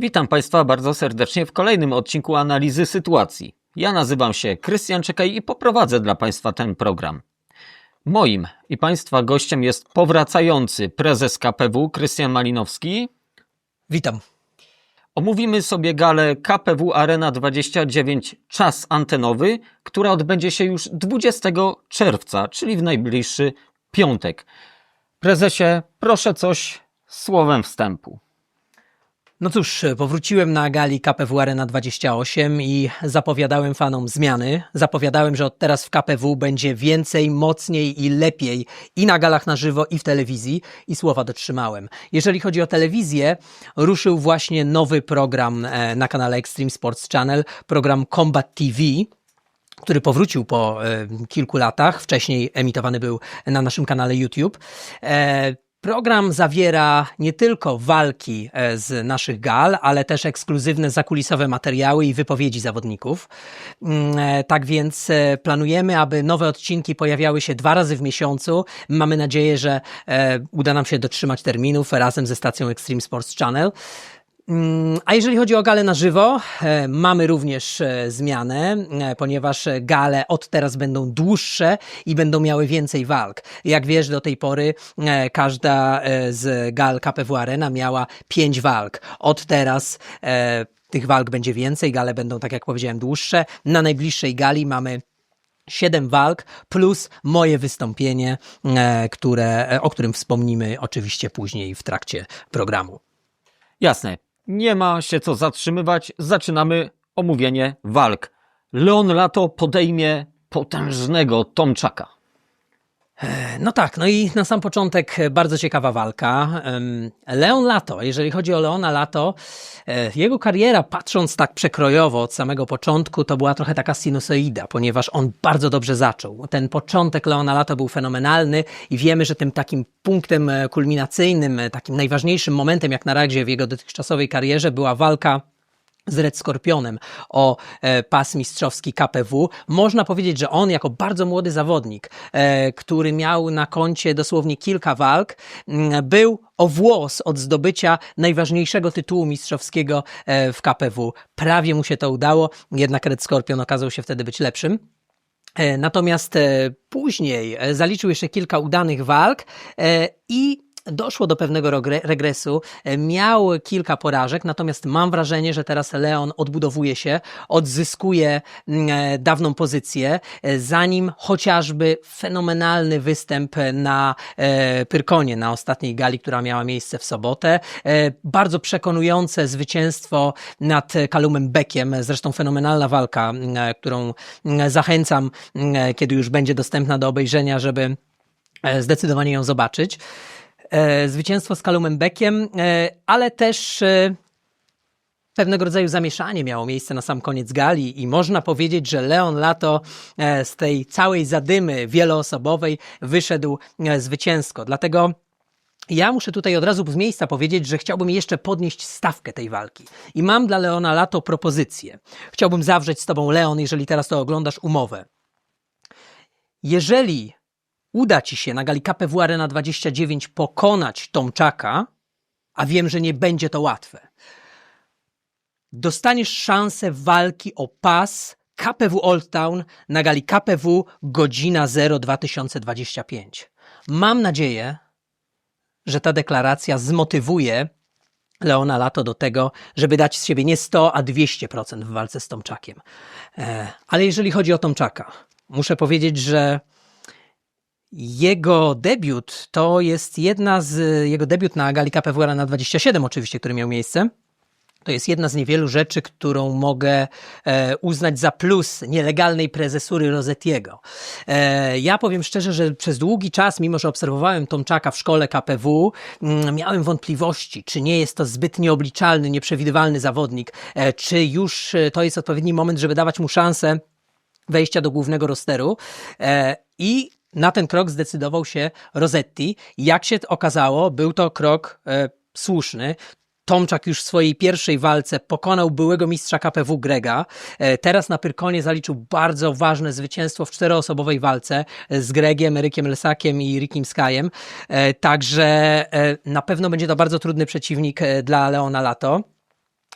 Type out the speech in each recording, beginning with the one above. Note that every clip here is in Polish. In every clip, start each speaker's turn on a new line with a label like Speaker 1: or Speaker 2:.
Speaker 1: Witam Państwa bardzo serdecznie w kolejnym odcinku analizy sytuacji. Ja nazywam się Krystian Czekaj i poprowadzę dla Państwa ten program. Moim i Państwa gościem jest powracający prezes KPW Krystian Malinowski.
Speaker 2: Witam.
Speaker 1: Omówimy sobie galę KPW Arena 29 czas antenowy, która odbędzie się już 20 czerwca, czyli w najbliższy piątek. Prezesie, proszę coś słowem wstępu.
Speaker 2: No cóż, powróciłem na gali KPW Arena 28 i zapowiadałem fanom zmiany. Zapowiadałem, że od teraz w KPW będzie więcej, mocniej i lepiej i na galach na żywo, i w telewizji. I słowa dotrzymałem. Jeżeli chodzi o telewizję, ruszył właśnie nowy program e, na kanale Extreme Sports Channel, program Combat TV który powrócił po e, kilku latach. Wcześniej emitowany był na naszym kanale YouTube. E, Program zawiera nie tylko walki e, z naszych gal, ale też ekskluzywne zakulisowe materiały i wypowiedzi zawodników. Mm, e, Tak więc e, planujemy, aby nowe odcinki pojawiały się dwa razy w miesiącu. Mamy nadzieję, że uda nam się dotrzymać terminów razem ze stacją Extreme Sports Channel. Mm, A jeżeli chodzi o gale na żywo, e, mamy również e, zmianę, e, ponieważ gale od teraz będą dłuższe i będą miały więcej walk. Jak wiesz, do tej pory każda z gal KPW Arena miała pięć walk. Od teraz tych walk będzie więcej, gale będą, tak jak powiedziałem, dłuższe. Na najbliższej gali mamy Siedem walk plus moje wystąpienie, które, o którym wspomnimy oczywiście później w trakcie programu.
Speaker 1: Jasne, nie ma się co zatrzymywać, zaczynamy omówienie walk. Leon Lato podejmie potężnego Tomczaka.
Speaker 2: No tak, no i na sam początek e, bardzo ciekawa walka. Leon Lato, jeżeli chodzi o Leona Lato, e, jego kariera, patrząc tak przekrojowo od samego początku, to była trochę taka sinusoida, ponieważ on bardzo dobrze zaczął. Ten początek Leona Lato był fenomenalny i wiemy, że tym takim punktem e, kulminacyjnym, e, takim najważniejszym momentem jak na razie w jego dotychczasowej karierze była walka z Red Skorpionem o e, pas mistrzowski KPW. Można powiedzieć, że on jako bardzo młody zawodnik, e, który miał na koncie dosłownie kilka walk, mm, był o włos od zdobycia najważniejszego tytułu mistrzowskiego e, w KPW. Prawie mu się to udało, jednak Red Skorpion okazał się wtedy być lepszym. Natomiast później zaliczył jeszcze kilka udanych walk i doszło do pewnego regresu. E, Miał kilka porażek, natomiast mam wrażenie, że teraz Leon odbudowuje się, odzyskuje mm, e, dawną pozycję, e, zanim chociażby fenomenalny występ na Pyrkonie, na ostatniej gali, która miała miejsce w sobotę. Bardzo przekonujące zwycięstwo nad Kalumem Beckiem, zresztą fenomenalna walka, m, e, którą m, zachęcam, kiedy już będzie dostępna do obejrzenia, żeby zdecydowanie ją zobaczyć. E, Zwycięstwo z Kalumem Beckiem, e, ale też e, pewnego rodzaju zamieszanie miało miejsce na sam koniec gali i można powiedzieć, że Leon Lato z tej całej zadymy wieloosobowej wyszedł zwycięsko. Dlatego ja muszę tutaj od razu z miejsca powiedzieć, że chciałbym jeszcze podnieść stawkę tej walki. I mam dla Leona Lato propozycję. Chciałbym zawrzeć z Tobą, Leon, jeżeli teraz to oglądasz, umowę. Jeżeli uda Ci się na gali KPW Arena 29 pokonać Tomczaka, a wiem, że nie będzie to łatwe, dostaniesz szansę walki o pas KPW Old Town na gali KPW godzina 0 2025. Mam nadzieję, że ta deklaracja zmotywuje Leona Lato do tego, żeby dać z siebie nie 100, a 200% w walce z Tomczakiem. E, ale jeżeli chodzi o Tomczaka, muszę powiedzieć, że jego debiut to jest jedna z. Jego debiut na Gali KPW na 27, oczywiście, który miał miejsce. To jest jedna z niewielu rzeczy, którą mogę e, uznać za plus nielegalnej prezesury Rosettiego. E, ja powiem szczerze, że przez długi czas, mimo że obserwowałem Tomczaka w szkole KPW, mm, miałem wątpliwości, czy nie jest to zbyt nieobliczalny, nieprzewidywalny zawodnik, e, czy już e, to jest odpowiedni moment, żeby dawać mu szansę wejścia do głównego rosteru. E, I na ten krok zdecydował się Rosetti. Jak się okazało, był to krok e, słuszny. Tomczak już w swojej pierwszej walce pokonał byłego mistrza KPW Grega. E, Teraz na Pyrkonie zaliczył bardzo ważne zwycięstwo w czteroosobowej walce z Gregiem, Erykiem Lesakiem i Rickiem Skajem. E, Także e, na pewno będzie to bardzo trudny przeciwnik dla Leona Lato.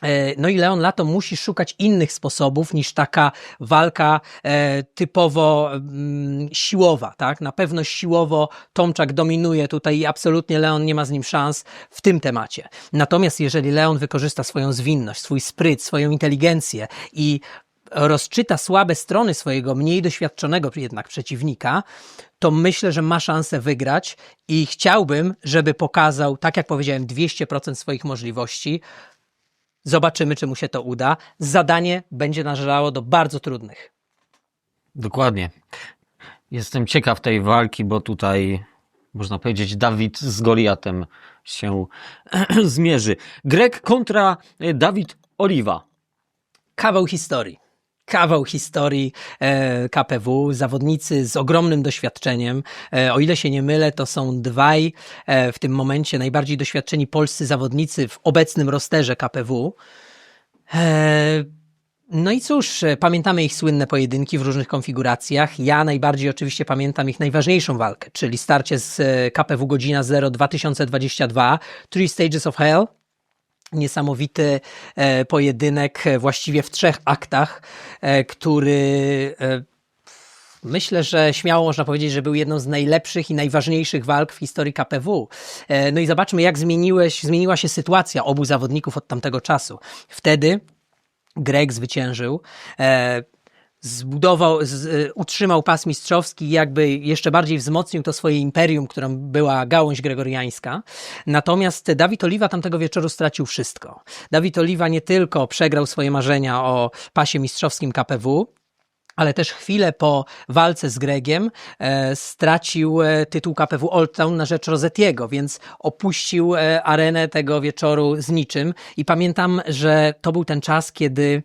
Speaker 2: E, No i Leon Lato musi szukać innych sposobów niż taka walka e, typowo mm, siłowa, tak? Na pewno siłowo Tomczak dominuje tutaj i absolutnie Leon nie ma z nim szans w tym temacie. Natomiast jeżeli Leon wykorzysta swoją zwinność, swój spryt, swoją inteligencję i rozczyta słabe strony swojego mniej doświadczonego jednak przeciwnika, to myślę, że ma szansę wygrać i chciałbym, żeby pokazał, tak jak powiedziałem, 200% swoich możliwości. Zobaczymy, czy mu się to uda. Zadanie będzie należało do bardzo trudnych.
Speaker 1: Dokładnie. Jestem ciekaw tej walki, bo tutaj można powiedzieć Dawid z Goliatem się zmierzy. Grek kontra e, Dawid Oliwa.
Speaker 2: Kawał historii. Kawał historii e, KPW, zawodnicy z ogromnym doświadczeniem. E, o ile się nie mylę, to są dwaj e, w tym momencie najbardziej doświadczeni polscy zawodnicy w obecnym rosterze KPW. No i cóż, pamiętamy ich słynne pojedynki w różnych konfiguracjach. Ja najbardziej oczywiście pamiętam ich najważniejszą walkę, czyli starcie z KPW Godzina 0 2022, Three Stages of Hell. Niesamowity e, pojedynek e, właściwie w trzech aktach, e, który Myślę, że śmiało można powiedzieć, że był jedną z najlepszych i najważniejszych walk w historii KPW. No i zobaczmy, jak zmieniłeś, zmieniła się sytuacja obu zawodników od tamtego czasu. Wtedy Greg zwyciężył. Zbudował, z, e, utrzymał pas mistrzowski i jakby jeszcze bardziej wzmocnił to swoje imperium, którą była gałąź gregoriańska. Natomiast Dawid Oliwa tamtego wieczoru stracił wszystko. Dawid Oliwa nie tylko przegrał swoje marzenia o pasie mistrzowskim KPW, ale też chwilę po walce z Gregiem e, stracił e, tytuł KPW Old Town na rzecz Rosetiego, więc opuścił e, arenę tego wieczoru z niczym. I pamiętam, że to był ten czas, kiedy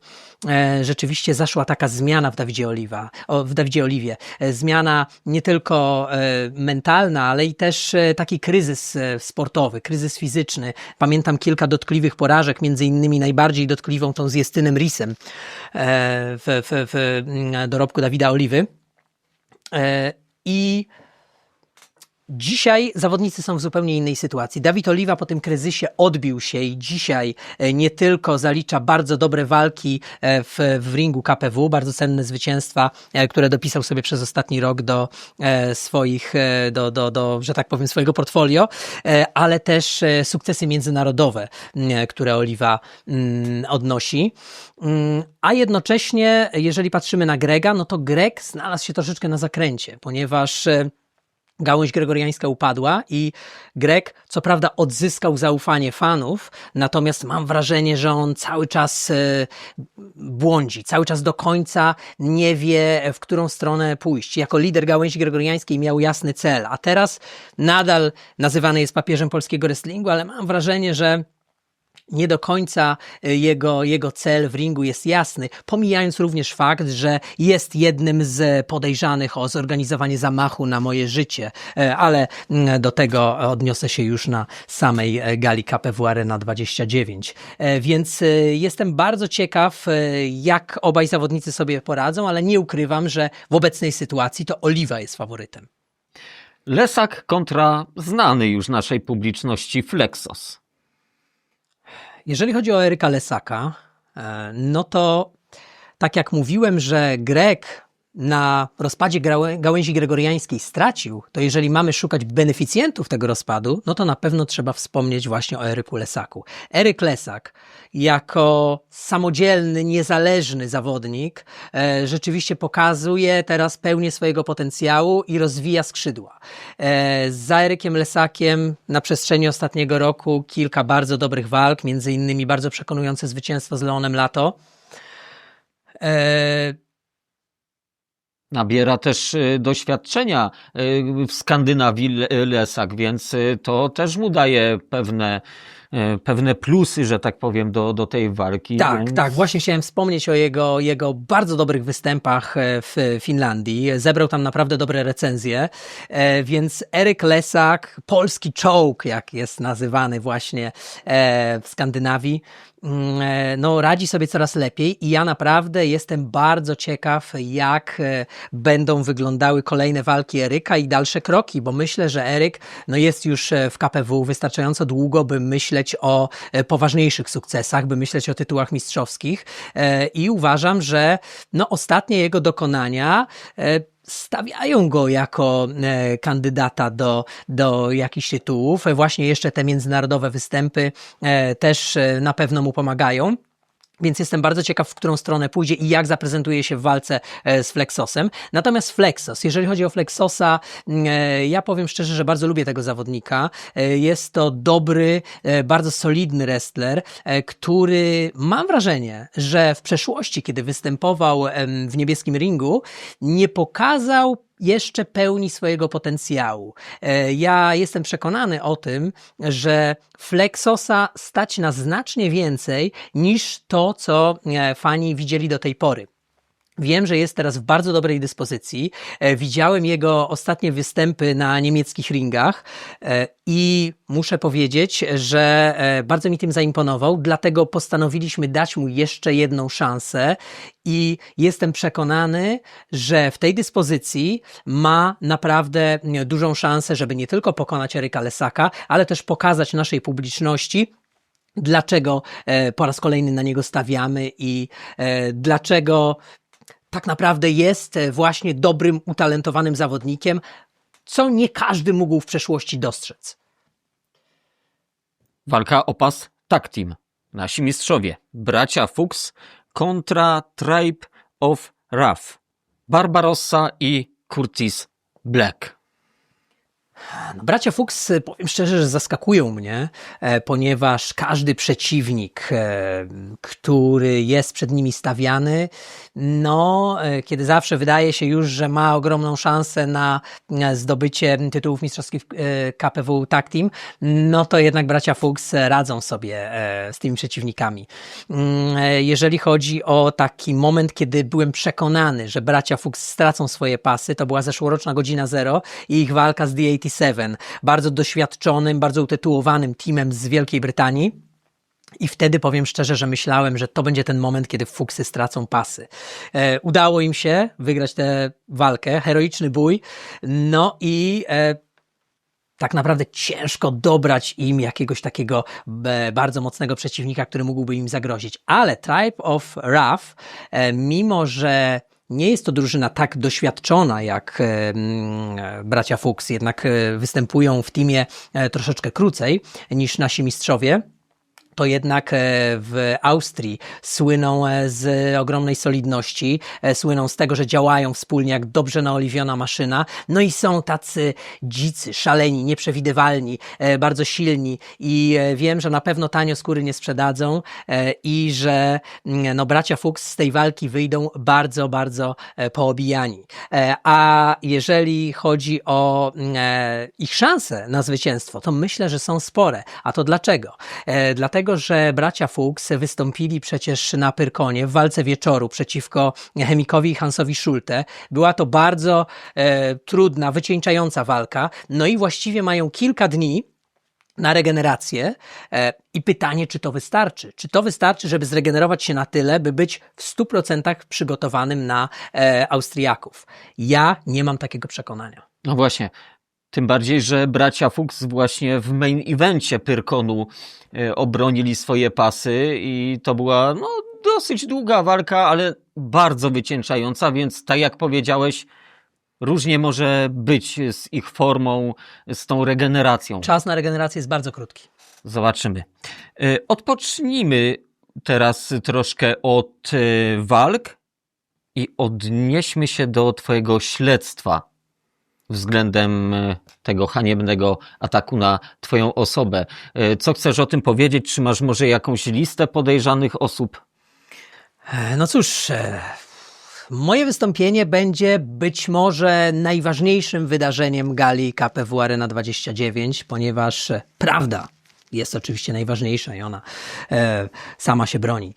Speaker 2: e, rzeczywiście zaszła taka zmiana w Dawidzie, Oliwa, o, w Dawidzie Oliwie. E, zmiana nie tylko e, mentalna, ale i też taki kryzys sportowy, kryzys fizyczny. Pamiętam kilka dotkliwych porażek, między innymi najbardziej dotkliwą tą z Jestynem Risem w, w, w mm, dorobku Dawida Oliwy. E, I Dzisiaj zawodnicy są w zupełnie innej sytuacji. Dawid Oliwa po tym kryzysie odbił się i dzisiaj e, nie tylko zalicza bardzo dobre walki e, w, w ringu KPW, bardzo cenne zwycięstwa, e, które dopisał sobie przez ostatni rok do swoich, do, do, do, że tak powiem, swojego portfolio, ale też sukcesy międzynarodowe, które Oliwa odnosi. Mm, A jednocześnie, jeżeli patrzymy na Grega, no to Greg znalazł się troszeczkę na zakręcie, ponieważ Gałąź gregoriańska upadła i Grek, co prawda, odzyskał zaufanie fanów, natomiast mam wrażenie, że on cały czas e, błądzi, cały czas do końca nie wie, w którą stronę pójść. Jako lider gałęzi gregoriańskiej miał jasny cel, a teraz nadal nazywany jest papieżem polskiego wrestlingu, ale mam wrażenie, że nie do końca y, jego, jego cel w ringu jest jasny, pomijając również fakt, że jest jednym z podejrzanych o zorganizowanie zamachu na moje życie, E, ale mm, do tego odniosę się już na samej e, gali KPW Arena 29. E, Więc e, jestem bardzo ciekaw, e, jak obaj zawodnicy sobie poradzą, ale nie ukrywam, że w obecnej sytuacji to Oliwa jest faworytem.
Speaker 1: Lesak kontra znany już naszej publiczności Flexos.
Speaker 2: Jeżeli chodzi o Eryka Lesaka, e, no to tak jak mówiłem, że Grek na rozpadzie gałęzi gregoriańskiej stracił, to jeżeli mamy szukać beneficjentów tego rozpadu, no to na pewno trzeba wspomnieć właśnie o Eryku Lesaku. Eryk Lesak jako samodzielny, niezależny zawodnik e, rzeczywiście pokazuje teraz pełnię swojego potencjału i rozwija skrzydła. E, za Erykiem Lesakiem na przestrzeni ostatniego roku kilka bardzo dobrych walk, między innymi bardzo przekonujące zwycięstwo z Leonem Lato. E,
Speaker 1: Nabiera też y, doświadczenia y, w Skandynawii Le- Lesak, więc y, to też mu daje pewne, pewne plusy, że tak powiem, do, do tej walki.
Speaker 2: Tak,
Speaker 1: więc...
Speaker 2: tak. Właśnie chciałem wspomnieć o jego, jego bardzo dobrych występach e, w Finlandii. Zebrał tam naprawdę dobre recenzje. E, Więc Eryk Lesak, polski czołg, jak jest nazywany właśnie e, w Skandynawii, mm, e, no, radzi sobie coraz lepiej i ja naprawdę jestem bardzo ciekaw, jak e, będą wyglądały kolejne walki Eryka i dalsze kroki, bo myślę, że Eryk no, jest już e, w KPW wystarczająco długo, by myśleć myśleć o e, poważniejszych sukcesach, by myśleć o tytułach mistrzowskich e, i uważam, że no, ostatnie jego dokonania e, stawiają go jako kandydata do, do jakichś tytułów. Właśnie jeszcze te międzynarodowe występy też na pewno mu pomagają. Więc jestem bardzo ciekaw, w którą stronę pójdzie i jak zaprezentuje się w walce e, z Flexosem. Natomiast Flexos, jeżeli chodzi o Flexosa, mm, e, ja powiem szczerze, że bardzo lubię tego zawodnika. E, Jest to dobry, bardzo solidny wrestler, który mam wrażenie, że w przeszłości, kiedy występował w niebieskim ringu, nie pokazał jeszcze pełni swojego potencjału. E, Ja jestem przekonany o tym, że Flexosa stać na znacznie więcej niż to, co e, fani widzieli do tej pory. Wiem, że jest teraz w bardzo dobrej dyspozycji. E, Widziałem jego ostatnie występy na niemieckich ringach e, i muszę powiedzieć, że e, bardzo mi tym zaimponował, dlatego postanowiliśmy dać mu jeszcze jedną szansę i jestem przekonany, że w tej dyspozycji ma naprawdę mm, dużą szansę, żeby nie tylko pokonać Eryka Lesaka, ale też pokazać naszej publiczności, dlaczego po raz kolejny na niego stawiamy i dlaczego tak naprawdę jest e, właśnie dobrym, utalentowanym zawodnikiem, co nie każdy mógł w przeszłości dostrzec.
Speaker 1: Walka o pas Tag Team. Nasi mistrzowie, bracia Fuchs kontra Tribe of Wrath. Barbarossa i Curtis Black.
Speaker 2: No, bracia Fuchs, e, powiem szczerze, że zaskakują mnie, e, ponieważ każdy przeciwnik, e, który jest przed nimi stawiany, no, kiedy zawsze wydaje się już, że ma ogromną szansę na zdobycie tytułów mistrzowskich KPW Tag Team, no to jednak bracia Fuchs radzą sobie z tymi przeciwnikami. Mm, Jeżeli chodzi o taki moment, kiedy byłem przekonany, że bracia Fuchs stracą swoje pasy, to była zeszłoroczna godzina zero i ich walka z The 87, bardzo doświadczonym, bardzo utytułowanym teamem z Wielkiej Brytanii. I wtedy powiem szczerze, że myślałem, że to będzie ten moment, kiedy Fuksy stracą pasy. E, udało im się wygrać tę walkę, heroiczny bój, no i e, tak naprawdę ciężko dobrać im jakiegoś takiego bardzo mocnego przeciwnika, który mógłby im zagrozić. Ale Tribe of Wrath, e, mimo że nie jest to drużyna tak doświadczona jak bracia Fuchs, jednak e, występują w teamie e, troszeczkę krócej niż nasi mistrzowie to jednak e, w Austrii słyną e, z ogromnej solidności, e, słyną z tego, że działają wspólnie jak dobrze naoliwiona maszyna, no i są tacy dzicy, szaleni, nieprzewidywalni, bardzo silni i wiem, że na pewno tanio skóry nie sprzedadzą i że mm, no, bracia Fuchs z tej walki wyjdą bardzo, bardzo poobijani. A jeżeli chodzi o mm, ich szanse na zwycięstwo, to myślę, że są spore. A to dlaczego? E, Dlatego, że bracia Fuchs wystąpili przecież na Pyrkonie w walce wieczoru przeciwko Chemikowi i Hansowi Schulte. Była to bardzo e, trudna, wycieńczająca walka. No i właściwie mają kilka dni na regenerację e, i pytanie, czy to wystarczy? Czy to wystarczy, żeby zregenerować się na tyle, by być w 100% przygotowanym na e, Austriaków? Ja nie mam takiego przekonania.
Speaker 1: No właśnie. Tym bardziej, że bracia Fuchs właśnie w main evencie Pyrkonu e, obronili swoje pasy i to była no, dosyć długa walka, ale bardzo wycieńczająca, więc tak jak powiedziałeś, różnie może być z ich formą, z tą regeneracją.
Speaker 2: Czas na regenerację jest bardzo krótki.
Speaker 1: Zobaczymy. E, Odpocznijmy teraz troszkę od e, walk i odnieśmy się do Twojego śledztwa względem e, tego haniebnego ataku na Twoją osobę. E, Co chcesz o tym powiedzieć? Czy masz może jakąś listę podejrzanych osób?
Speaker 2: E, No cóż, moje wystąpienie będzie być może najważniejszym wydarzeniem gali KPW Arena 29, ponieważ prawda jest oczywiście najważniejsza i ona sama się broni.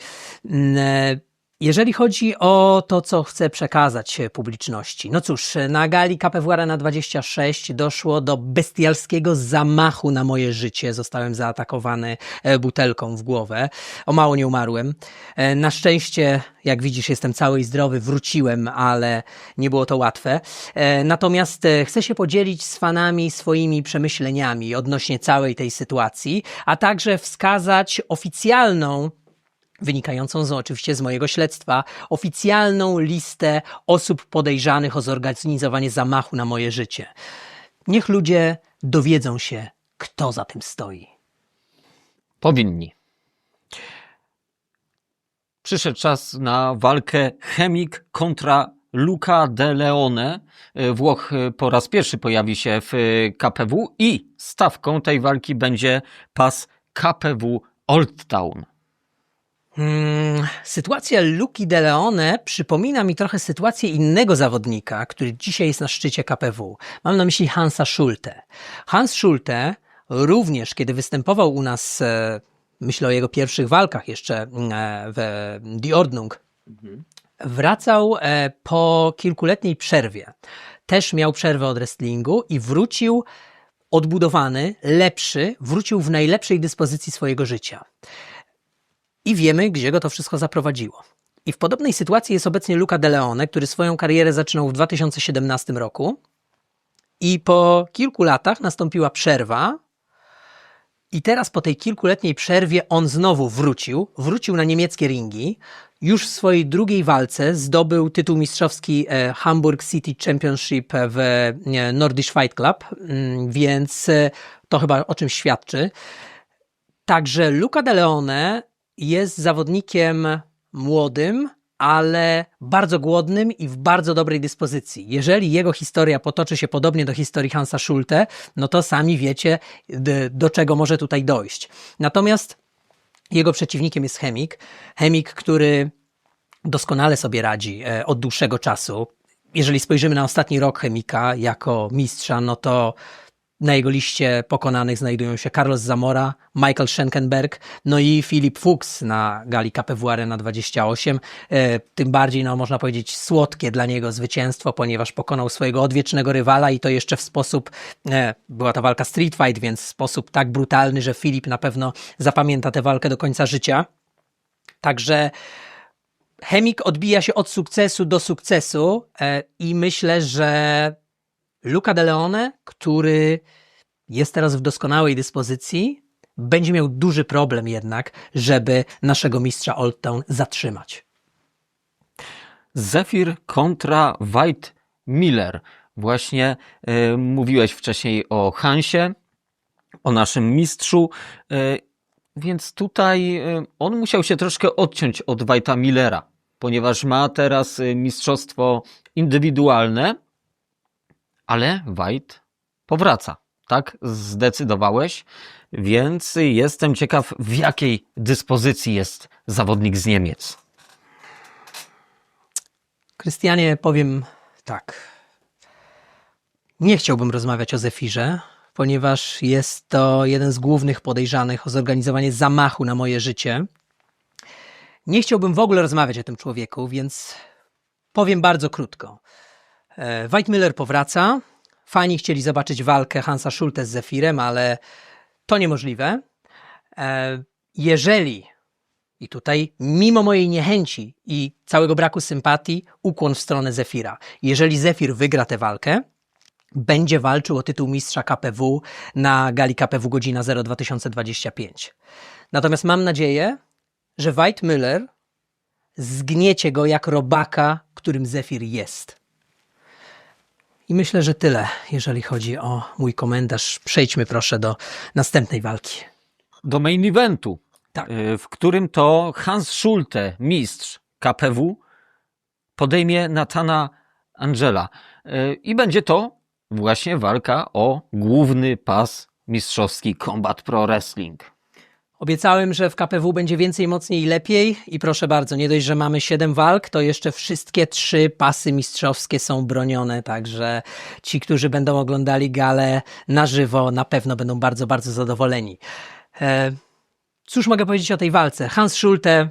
Speaker 2: Jeżeli chodzi o to, co chcę przekazać publiczności, no cóż, na gali KPW Arena 26 doszło do bestialskiego zamachu na moje życie. Zostałem zaatakowany e, butelką w głowę. O mało nie umarłem. E, Na szczęście, jak widzisz, jestem cały i zdrowy, wróciłem, ale nie było to łatwe. E, Natomiast chcę się podzielić z fanami swoimi przemyśleniami odnośnie całej tej sytuacji, a także wskazać oficjalną wynikającą z, oczywiście z mojego śledztwa, oficjalną listę osób podejrzanych o zorganizowanie zamachu na moje życie. Niech ludzie dowiedzą się, kto za tym stoi.
Speaker 1: Powinni. Przyszedł czas na walkę Chemik kontra Luca De Leone. Włoch e, po raz pierwszy pojawi się w e, KPW i stawką tej walki będzie pas KPW Old Town.
Speaker 2: Hmm, sytuacja Luki De Leone przypomina mi trochę sytuację innego zawodnika, który dzisiaj jest na szczycie KPW. Mam na myśli Hansa Schulte. Hans Schulte również, kiedy występował u nas, e, myślę o jego pierwszych walkach jeszcze e, w Die Ordnung, wracał e, po kilkuletniej przerwie. Też miał przerwę od wrestlingu i wrócił odbudowany, lepszy, wrócił w najlepszej dyspozycji swojego życia. I wiemy, gdzie go to wszystko zaprowadziło. I w podobnej sytuacji jest obecnie Luca De Leone, który swoją karierę zaczynał w 2017 roku. I po kilku latach nastąpiła przerwa. I teraz po tej kilkuletniej przerwie on znowu wrócił. Wrócił na niemieckie ringi. Już w swojej drugiej walce zdobył tytuł mistrzowski e, Hamburg City Championship w e, Nordisch Fight Club, Mm, więc e, to chyba o czym świadczy. Także Luca De Leone jest zawodnikiem młodym, ale bardzo głodnym i w bardzo dobrej dyspozycji. Jeżeli jego historia potoczy się podobnie do historii Hansa Schulte, no to sami wiecie, do czego może tutaj dojść. Natomiast jego przeciwnikiem jest Chemik. Chemik, który doskonale sobie radzi e, od dłuższego czasu. Jeżeli spojrzymy na ostatni rok Chemika jako mistrza, no to na jego liście pokonanych znajdują się Carlos Zamora, Michael Schenkenberg, no i Filip Fuchs na gali KPW Arena 28. E, Tym bardziej, no można powiedzieć, słodkie dla niego zwycięstwo, ponieważ pokonał swojego odwiecznego rywala i to jeszcze w sposób, e, była to walka street fight, więc sposób tak brutalny, że Filip na pewno zapamięta tę walkę do końca życia. Także Chemik odbija się od sukcesu do sukcesu e, i myślę, że Luca De Leone, który jest teraz w doskonałej dyspozycji, będzie miał duży problem jednak, żeby naszego mistrza Old Town zatrzymać.
Speaker 1: Zephyr kontra White Miller. Właśnie e, mówiłeś wcześniej o Hansie, o naszym mistrzu, e, więc tutaj e, on musiał się troszkę odciąć od White'a Millera, ponieważ ma teraz e, mistrzostwo indywidualne, ale White powraca. Tak zdecydowałeś, więc jestem ciekaw, w jakiej dyspozycji jest zawodnik z Niemiec.
Speaker 2: Krystianie, powiem tak. Nie chciałbym rozmawiać o Zefirze, ponieważ jest to jeden z głównych podejrzanych o zorganizowanie zamachu na moje życie. Nie chciałbym w ogóle rozmawiać o tym człowieku, więc powiem bardzo krótko. E, White Miller powraca. Fani chcieli zobaczyć walkę Hansa Schulte z Zefirem, ale to niemożliwe. E, Jeżeli i tutaj, mimo mojej niechęci i całego braku sympatii, ukłon w stronę Zefira. Jeżeli Zefir wygra tę walkę, będzie walczył o tytuł mistrza KPW na gali KPW godzina 0 2025. Natomiast mam nadzieję, że White Miller zgniecie go jak robaka, którym Zefir jest. I myślę, że tyle, jeżeli chodzi o mój komentarz. Przejdźmy proszę do następnej walki.
Speaker 1: do main eventu,
Speaker 2: Tak.
Speaker 1: y, w którym to Hans Schulte, mistrz KPW, podejmie Natana Angela. Y, I będzie to właśnie walka o główny pas mistrzowski Combat Pro Wrestling.
Speaker 2: Obiecałem, że w KPW będzie więcej, mocniej i lepiej. I proszę bardzo, nie dość, że mamy 7 walk, to jeszcze wszystkie trzy pasy mistrzowskie są bronione. Także ci, którzy będą oglądali galę na żywo, na pewno będą bardzo, bardzo zadowoleni. E, cóż mogę powiedzieć o tej walce? Hans Schulte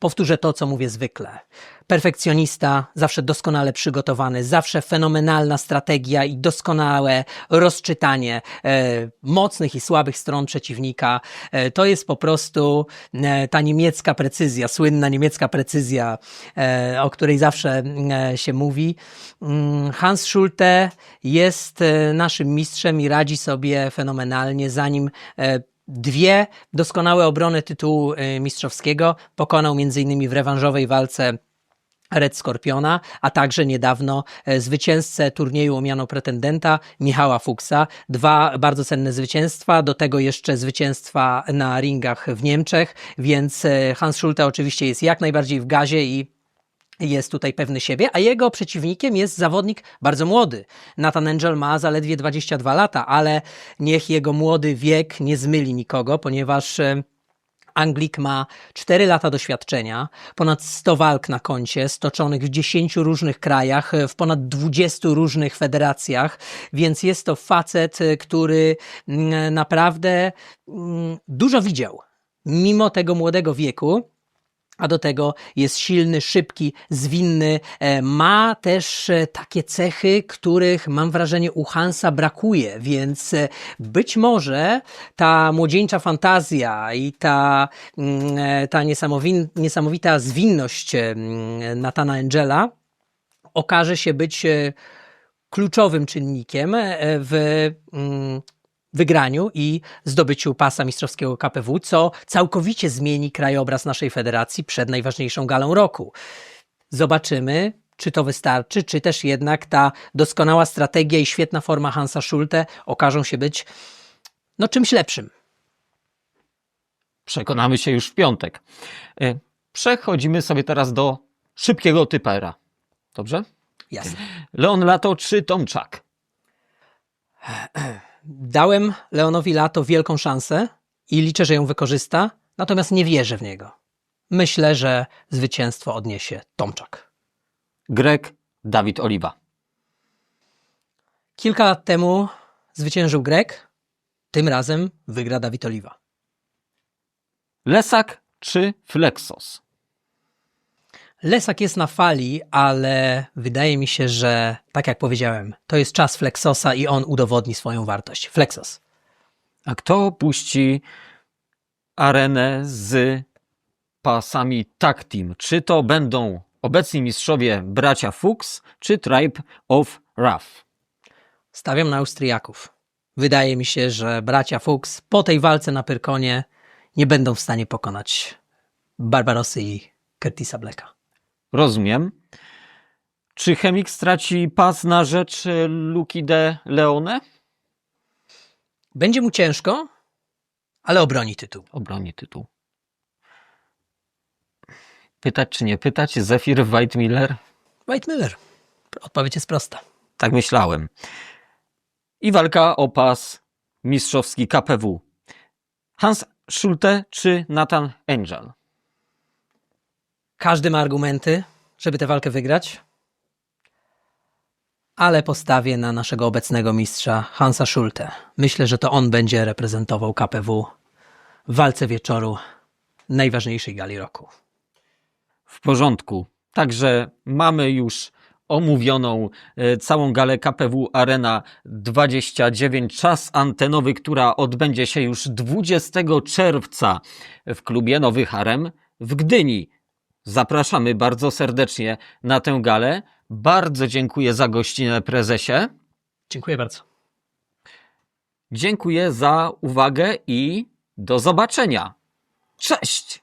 Speaker 2: Powtórzę to, co mówię zwykle. Perfekcjonista, zawsze doskonale przygotowany, zawsze fenomenalna strategia i doskonałe rozczytanie e, mocnych i słabych stron przeciwnika. E, to jest po prostu e, ta niemiecka precyzja, słynna niemiecka precyzja, e, o której zawsze e, się mówi. Mm, Hans Schulte jest e, naszym mistrzem i radzi sobie fenomenalnie, zanim e, dwie doskonałe obrony tytułu e, mistrzowskiego pokonał m.in. w rewanżowej walce Red Skorpiona, a także niedawno e, zwycięzcę turnieju o miano pretendenta Michała Fuksa. Dwa bardzo cenne zwycięstwa, do tego jeszcze zwycięstwa na ringach w Niemczech, więc e, Hans Schulte oczywiście jest jak najbardziej w gazie i jest tutaj pewny siebie, a jego przeciwnikiem jest zawodnik bardzo młody. Nathan Angel ma zaledwie 22 lata, ale niech jego młody wiek nie zmyli nikogo, ponieważ e, Anglik ma 4 lata doświadczenia, ponad 100 walk na koncie, stoczonych w 10 różnych krajach, w ponad 20 różnych federacjach, więc jest to facet, y, który mm, naprawdę mm, dużo widział. Mimo tego młodego wieku, a do tego jest silny, szybki, zwinny. E, Ma też e, takie cechy, których mam wrażenie u Hansa brakuje, więc e, być może ta młodzieńcza fantazja i ta, mm, ta niesamowi- niesamowita zwinność mm, Natana Angela okaże się być kluczowym czynnikiem w mm, wygraniu i zdobyciu pasa mistrzowskiego KPW, co całkowicie zmieni krajobraz naszej federacji przed najważniejszą galą roku. Zobaczymy, czy to wystarczy, czy też jednak ta doskonała strategia i świetna forma Hansa Schulte okażą się być no czymś lepszym.
Speaker 1: Przekonamy się już w piątek. E, Przechodzimy sobie teraz do szybkiego typera. Dobrze?
Speaker 2: Jasne.
Speaker 1: Leon Lato czy Tomczak?
Speaker 2: Dałem Leonowi Lato wielką szansę i liczę, że ją wykorzysta, natomiast nie wierzę w niego. Myślę, że zwycięstwo odniesie Tomczak.
Speaker 1: Grek, Dawid Oliwa.
Speaker 2: Kilka lat temu zwyciężył Grek, tym razem wygra Dawid Oliwa.
Speaker 1: Lesak czy Flexos?
Speaker 2: Lesak jest na fali, ale wydaje mi się, że tak jak powiedziałem, to jest czas Flexosa i on udowodni swoją wartość. Flexos.
Speaker 1: A kto opuści arenę z pasami tag team? Czy to będą obecni mistrzowie bracia Fuchs, czy Tribe of Wrath?
Speaker 2: Stawiam na Austriaków. Wydaje mi się, że bracia Fuchs po tej walce na Pyrkonie nie będą w stanie pokonać Barbarosy i Curtisa Blacka.
Speaker 1: Rozumiem. Czy Chemik straci pas na rzecz e, Luki de Leone?
Speaker 2: Będzie mu ciężko, ale obroni tytuł.
Speaker 1: Obroni tytuł. Pytać czy nie pytać? Zefir Whitemiller?
Speaker 2: White Miller. Odpowiedź jest prosta.
Speaker 1: Tak myślałem. I walka o pas mistrzowski KPW. Hans Schulte czy Nathan Angel?
Speaker 2: Każdy ma argumenty, żeby tę walkę wygrać, ale postawię na naszego obecnego mistrza Hansa Schulte. Myślę, że to on będzie reprezentował KPW w walce wieczoru najważniejszej gali roku.
Speaker 1: W porządku. Także mamy już omówioną e, całą galę KPW Arena 29, czas antenowy, która odbędzie się już 20 czerwca w klubie Nowy Harem w Gdyni. Zapraszamy bardzo serdecznie na tę galę. Bardzo dziękuję za gościnę prezesie.
Speaker 2: Dziękuję bardzo.
Speaker 1: Dziękuję za uwagę i do zobaczenia. Cześć!